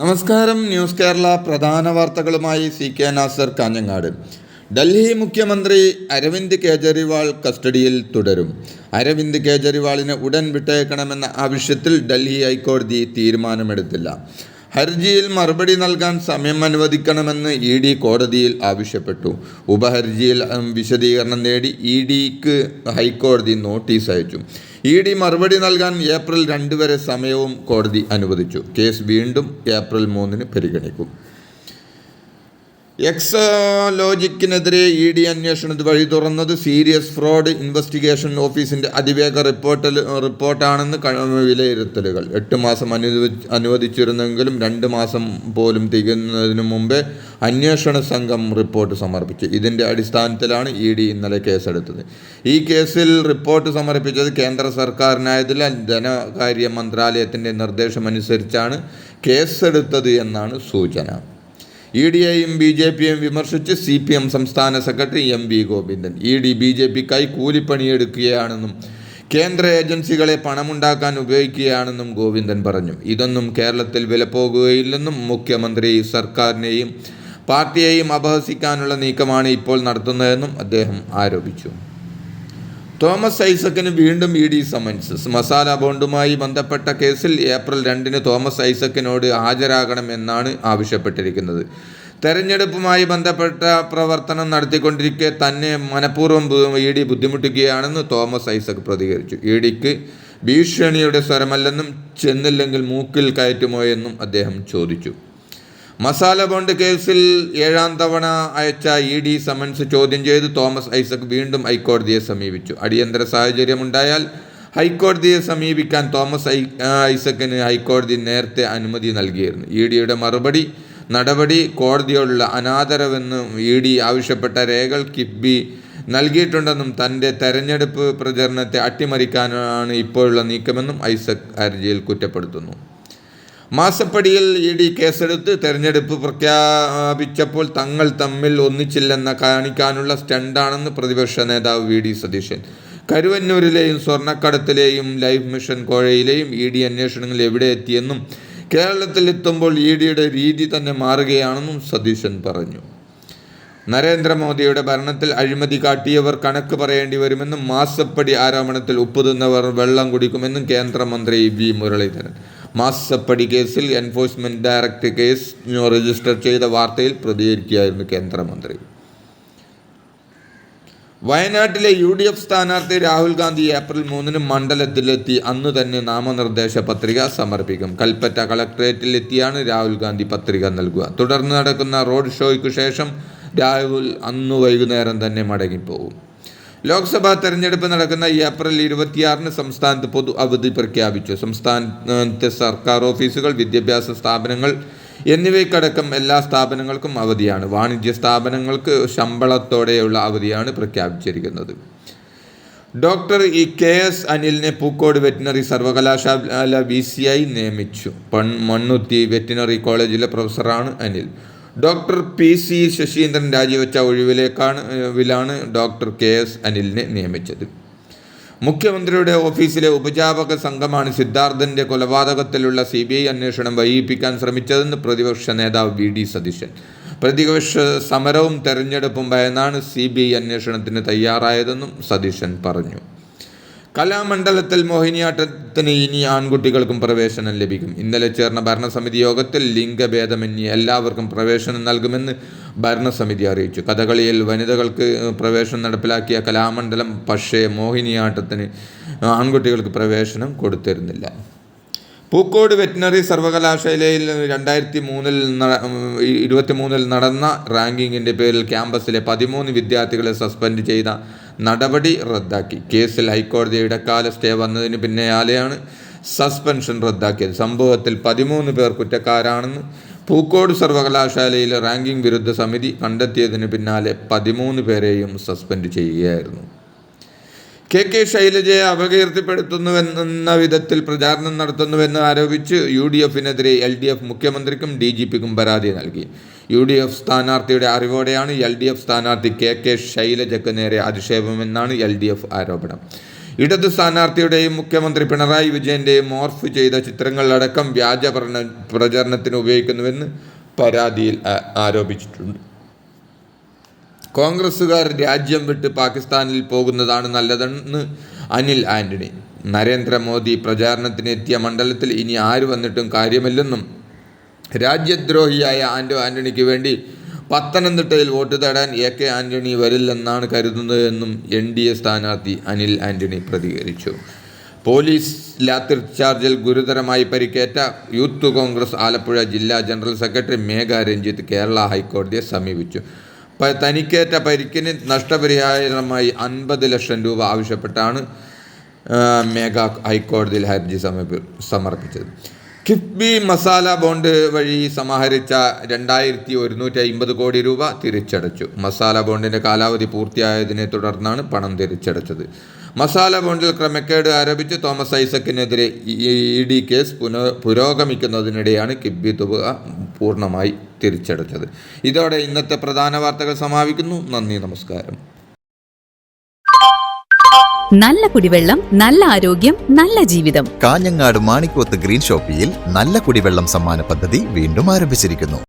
നമസ്കാരം. ന്യൂസ് കേരള പ്രധാന വാർത്തകളുമായി സി കെ നാസർ കാഞ്ഞങ്ങാട്. ഡൽഹി മുഖ്യമന്ത്രി അരവിന്ദ് കേജ്രിവാൾ കസ്റ്റഡിയിൽ തുടരും. അരവിന്ദ് കേജ്രിവാളിനെ ഉടൻ വിട്ടയക്കണമെന്ന ആവശ്യത്തിൽ ഡൽഹി ഹൈക്കോടതി തീരുമാനമെടുത്തില്ല. ഹർജിയിൽ മറുപടി നൽകാൻ സമയം അനുവദിക്കണമെന്ന് ഇ ഡി കോടതിയിൽ ആവശ്യപ്പെട്ടു. ഉപഹർജിയിൽ വിശദീകരണം നേടി ഇ ഡിക്ക് ഹൈക്കോടതി നോട്ടീസ് അയച്ചു. ഇ ഡി മറുപടി നൽകാൻ ഏപ്രിൽ രണ്ട് വരെ സമയവും കോടതി അനുവദിച്ചു. കേസ് വീണ്ടും ഏപ്രിൽ മൂന്നിന് പരിഗണിക്കും. എക്സോലോജിക്കിനെതിരെ ഇ ഡി അന്വേഷണത്തിന് വഴി തുറന്നത് സീരിയസ് ഫ്രോഡ് ഇൻവെസ്റ്റിഗേഷൻ ഓഫീസിന്റെ അതിവേഗ റിപ്പോർട്ടിൽ റിപ്പോർട്ടാണെന്ന് വിലയിരുത്തലുകൾ. എട്ട് മാസം അനുവദി അനുവദിച്ചിരുന്നെങ്കിലും രണ്ട് മാസം പോലും തികയുന്നതിന് മുമ്പേ അന്വേഷണ സംഘം റിപ്പോർട്ട് സമർപ്പിച്ചു. ഇതിന്റെ അടിസ്ഥാനത്തിലാണ് ഇ ഡി ഇന്നലെ കേസെടുത്തത്. ഈ കേസിൽ റിപ്പോർട്ട് സമർപ്പിച്ചത് കേന്ദ്ര സർക്കാരിനായതിനാൽ ധനകാര്യ മന്ത്രാലയത്തിന്റെ നിർദ്ദേശമനുസരിച്ചാണ് കേസെടുത്തത് എന്നാണ് സൂചന. ഇ ഡിയെയും ബി ജെ പിയെയും വിമർശിച്ച് സി പി എം സംസ്ഥാന secretary M V Govindan. E D B J പിക്കായി കൂലിപ്പണിയെടുക്കുകയാണെന്നും കേന്ദ്ര ഏജൻസികളെ പണമുണ്ടാക്കാൻ ഉപയോഗിക്കുകയാണെന്നും ഗോവിന്ദൻ പറഞ്ഞു. ഇതൊന്നും കേരളത്തിൽ വിലപ്പോകുകയില്ലെന്നും മുഖ്യമന്ത്രി സർക്കാരിനെയും പാർട്ടിയെയും അപഹസിക്കാനുള്ള നീക്കമാണ് ഇപ്പോൾ നടത്തുന്നതെന്നും അദ്ദേഹം ആരോപിച്ചു. തോമസ് ഐസക്കിന് വീണ്ടും ഇ ഡി സമൻസ് മസാല ബോണ്ടുമായി ബന്ധപ്പെട്ട കേസിൽ ഏപ്രിൽ രണ്ടിന് തോമസ് ഐസക്കിനോട് ഹാജരാകണമെന്നാണ് ആവശ്യപ്പെട്ടിരിക്കുന്നത്. തെരഞ്ഞെടുപ്പുമായി ബന്ധപ്പെട്ട പ്രവർത്തനം നടത്തിക്കൊണ്ടിരിക്കെ തന്നെ മനഃപൂർവം ഇ ഡി ബുദ്ധിമുട്ടിക്കുകയാണെന്ന് തോമസ് ഐസക് പ്രതികരിച്ചു. ഇ ഡിക്ക് ഭീഷണിയുടെ സ്വരമല്ലെന്നും ചെന്നില്ലെങ്കിൽ മൂക്കിൽ കയറ്റുമോ എന്നും അദ്ദേഹം ചോദിച്ചു. മസാല ബോണ്ട് കേസിൽ ഏഴാം തവണ അയച്ച ഇ ഡി സമൻസ് ചോദ്യം ചെയ്ത് തോമസ് ഐസക് വീണ്ടും ഹൈക്കോടതിയെ സമീപിച്ചു. അടിയന്തര സാഹചര്യമുണ്ടായാൽ ഹൈക്കോടതിയെ സമീപിക്കാൻ തോമസ് ഐ ഐസക്കിന് ഹൈക്കോടതി നേരത്തെ അനുമതി നൽകിയിരുന്നു. ഇ ഡിയുടെ മറുപടി നടപടി കോടതിയോടുള്ള അനാദരവെന്നും ഇ ഡി ആവശ്യപ്പെട്ട രേഖകൾ കിഫ്ബി നൽകിയിട്ടുണ്ടെന്നും തന്റെ തെരഞ്ഞെടുപ്പ് പ്രചരണത്തെ അട്ടിമറിക്കാനാണ് ഇപ്പോഴുള്ള നീക്കമെന്നും ഐസക് ഹർജിയിൽ കുറ്റപ്പെടുത്തുന്നു. മാസപ്പടിയിൽ ഇ ഡി കേസെടുത്ത് തെരഞ്ഞെടുപ്പ് പ്രഖ്യാപിച്ചപ്പോൾ തങ്ങൾ തമ്മിൽ ഒന്നിച്ചില്ലെന്ന കാണിക്കാനുള്ള സ്റ്റണ്ടാണെന്ന് പ്രതിപക്ഷ നേതാവ് വി ഡി സതീശൻ. കരുവന്നൂരിലെയും സ്വർണക്കടത്തിലെയും ലൈഫ് മിഷൻ കോഴയിലെയും ഇ ഡി അന്വേഷണങ്ങൾ എവിടെ എത്തിയെന്നും കേരളത്തിൽ എത്തുമ്പോൾ ഇ ഡിയുടെ രീതി തന്നെ മാറുകയാണെന്നും സതീശൻ പറഞ്ഞു. നരേന്ദ്രമോദിയുടെ ഭരണത്തിൽ അഴിമതി കാട്ടിയവർ കണക്ക് പറയേണ്ടി വരുമെന്നും മാസപ്പടി ആരോപണത്തിൽ ഉപ്പുതുന്നവർ വെള്ളം കുടിക്കുമെന്നും കേന്ദ്രമന്ത്രി വി മുരളീധരൻ. മാസപ്പടി കേസിൽ എൻഫോഴ്സ്മെന്റ് ഡയറക്ടർ കേസ് രജിസ്റ്റർ ചെയ്ത വാർത്തയിൽ പ്രതികരിക്കുകയായിരുന്നു കേന്ദ്രമന്ത്രി. വയനാട്ടിലെ യു ഡി എഫ് സ്ഥാനാർത്ഥി രാഹുൽ ഗാന്ധി ഏപ്രിൽ മൂന്നിന് മണ്ഡലത്തിലെത്തി. അന്ന് തന്നെ നാമനിർദ്ദേശ പത്രിക സമർപ്പിക്കും. കൽപ്പറ്റ കളക്ടറേറ്റിൽ എത്തിയാണ് രാഹുൽ ഗാന്ധി പത്രിക നൽകുക. തുടർന്ന് നടക്കുന്ന റോഡ് ഷോയ്ക്ക് ശേഷം രാഹുൽ അന്ന് വൈകുന്നേരം തന്നെ മടങ്ങിപ്പോകും. ലോക്സഭാ തെരഞ്ഞെടുപ്പ് നടക്കുന്ന ഏപ്രിൽ ഇരുപത്തിയാറിന് സംസ്ഥാനത്ത് പൊതു അവധി പ്രഖ്യാപിച്ചു. സംസ്ഥാനത്തെ സർക്കാർ ഓഫീസുകൾ വിദ്യാഭ്യാസ സ്ഥാപനങ്ങൾ എന്നിവയ്ക്കടക്കം എല്ലാ സ്ഥാപനങ്ങൾക്കും അവധിയാണ്. വാണിജ്യ സ്ഥാപനങ്ങൾക്ക് ശമ്പളത്തോടെയുള്ള അവധിയാണ് പ്രഖ്യാപിച്ചിരിക്കുന്നത്. ഡോക്ടർ ഇ കെ എസ് അനിലിനെ പൂക്കോട് വെറ്റിനറി സർവകലാശാല വി സി ഐ നിയമിച്ചു. പൺ മണ്ണുത്തി വെറ്റിനറി കോളേജിലെ പ്രൊഫസറാണ് Anil. Doctor P C Sasheendran രാജിവെച്ച ഒഴിവിലേക്കാണ് വിലാണ് ഡോക്ടർ കെ എസ് അനിലിനെ നിയമിച്ചത്. മുഖ്യമന്ത്രിയുടെ ഓഫീസിലെ ഉപജാപക സംഘമാണ് സിദ്ധാർത്ഥന്റെ കൊലപാതകത്തിലുള്ള സി ബി ഐ അന്വേഷണം വൈകിപ്പിക്കാൻ ശ്രമിച്ചതെന്ന് പ്രതിപക്ഷ നേതാവ് വി ഡി സതീശൻ. പ്രതിപക്ഷ സമരവും തെരഞ്ഞെടുപ്പും ഭയന്നാണ് സി ബി ഐ അന്വേഷണത്തിന് തയ്യാറായതെന്നും സതീശൻ പറഞ്ഞു. കലാമണ്ഡലത്തിൽ മോഹിനിയാട്ടത്തിന് ഇനി ആൺകുട്ടികൾക്കും പ്രവേശനം ലഭിക്കും. ഇന്നലെ ചേർന്ന ഭരണസമിതി യോഗത്തിൽ ലിംഗഭേദമന്യേ എല്ലാവർക്കും പ്രവേശനം നൽകുമെന്ന് ഭരണസമിതി അറിയിച്ചു. കഥകളിയിൽ വനിതകൾക്ക് പ്രവേശനം നടപ്പിലാക്കിയ കലാമണ്ഡലം പക്ഷേ മോഹിനിയാട്ടത്തിന് ആൺകുട്ടികൾക്ക് പ്രവേശനം കൊടുത്തിരുന്നില്ല. പൂക്കോട് വെറ്റിനറി സർവകലാശാലയിൽ രണ്ടായിരത്തി മൂന്നിൽ ഇരുപത്തി മൂന്നിൽ നടന്ന റാങ്കിങ്ങിന്റെ പേരിൽ ക്യാമ്പസിലെ പതിമൂന്ന് വിദ്യാർത്ഥികളെ സസ്പെൻഡ് ചെയ്ത നടപടി റദ്ദാക്കി. കേസിൽ ഹൈക്കോടതി ഇടക്കാല സ്റ്റേ വന്നതിന് പിന്നാലെയാണ് സസ്പെൻഷൻ റദ്ദാക്കിയത്. സംഭവത്തിൽ പതിമൂന്ന് പേർ കുറ്റക്കാരാണെന്ന് പൂക്കോട് സർവകലാശാലയിലെ റാങ്കിംഗ് വിരുദ്ധ സമിതി കണ്ടെത്തിയതിന് പിന്നാലെ പതിമൂന്ന് പേരെയും സസ്പെൻഡ് ചെയ്യുകയായിരുന്നു. കെ കെ ശൈലജയെ അപകീർത്തിപ്പെടുത്തുന്നുവെന്ന വിധത്തിൽ പ്രചാരണം നടത്തുന്നുവെന്ന് ആരോപിച്ച് യു ഡി എഫിനെതിരെ എൽ ഡി എഫ് മുഖ്യമന്ത്രിക്കും ഡി ജി പിക്കും പരാതി നൽകി. യു ഡി എഫ് സ്ഥാനാർത്ഥിയുടെ അറിവോടെയാണ് എൽ ഡി എഫ് സ്ഥാനാർത്ഥി കെ കെ ശൈലജയ്ക്ക് നേരെ അധിക്ഷേപമെന്നാണ് എൽ ഡി എഫ് ആരോപണം. ഇടത് സ്ഥാനാർത്ഥിയുടെയും മുഖ്യമന്ത്രി പിണറായി വിജയന്റെയും മോർഫ് ചെയ്ത ചിത്രങ്ങളടക്കം വ്യാജ പ്രചരണ പ്രചരണത്തിന് ഉപയോഗിക്കുന്നുവെന്ന് പരാതിയിൽ ആരോപിച്ചിട്ടുണ്ട്. കോൺഗ്രസ്സുകാർ രാജ്യം വിട്ട് പാകിസ്ഥാനിൽ പോകുന്നതാണ് നല്ലതെന്ന് അനിൽ ആന്റണി. നരേന്ദ്രമോദി പ്രചാരണത്തിനെത്തിയ മണ്ഡലത്തിൽ ഇനി ആര് വന്നിട്ടും കാര്യമില്ലെന്നും രാജ്യദ്രോഹിയായ ആന്റോ ആന്റണിക്ക് വേണ്ടി പത്തനംതിട്ടയിൽ വോട്ട് തേടാൻ എ കെ ആന്റണി വരില്ലെന്നാണ് കരുതുന്നതെന്നും എൻ ഡി എ സ്ഥാനാർത്ഥി അനിൽ ആന്റണി പ്രതികരിച്ചു. പോലീസ് ലാത്തിർ ചാർജിൽ ഗുരുതരമായി പരിക്കേറ്റ യൂത്ത് കോൺഗ്രസ് ആലപ്പുഴ ജില്ലാ ജനറൽ സെക്രട്ടറി മേഘ രഞ്ജിത്ത് കേരള ഹൈക്കോടതിയെ സമീപിച്ചു. തനിക്കേറ്റ പരിക്കിന് നഷ്ടപരിഹാരമായി അൻപത് ലക്ഷം രൂപ ആവശ്യപ്പെട്ടാണ് മേഘ ഹൈക്കോടതിയിൽ ഹർജി സമർപ്പി സമർപ്പിച്ചത്. കിഫ്ബി മസാല ബോണ്ട് വഴി സമാഹരിച്ച രണ്ടായിരത്തി ഒരുന്നൂറ്റി അമ്പത് കോടി രൂപ തിരിച്ചടച്ചു. മസാല ബോണ്ടിന്റെ കാലാവധി പൂർത്തിയായതിനെ തുടർന്നാണ് പണം തിരിച്ചടച്ചത്. മസാല ബോണ്ടിൽ ക്രമക്കേട് ആരോപിച്ച് തോമസ് ഐസക്കിനെതിരെ ഇ ഡി കേസ് പുനഃ പുരോഗമിക്കുന്നതിനിടെയാണ് കിഫ്ബി തുക പൂർണമായി തിരിച്ചടച്ചത്. ഇതോടെ ഇന്നത്തെ പ്രധാന വാർത്തകൾ സമാപിക്കുന്നു. നന്ദി നമസ്കാരം. നല്ല കുടിവെള്ളം നല്ല ആരോഗ്യം നല്ല ജീവിതം. കാഞ്ഞങ്ങാട് മാണിക്കോത്ത് ഗ്രീൻ ഷോപ്പിയിൽ നല്ല കുടിവെള്ളം സമ്മാന പദ്ധതി വീണ്ടും ആരംഭിച്ചിരിക്കുന്നു.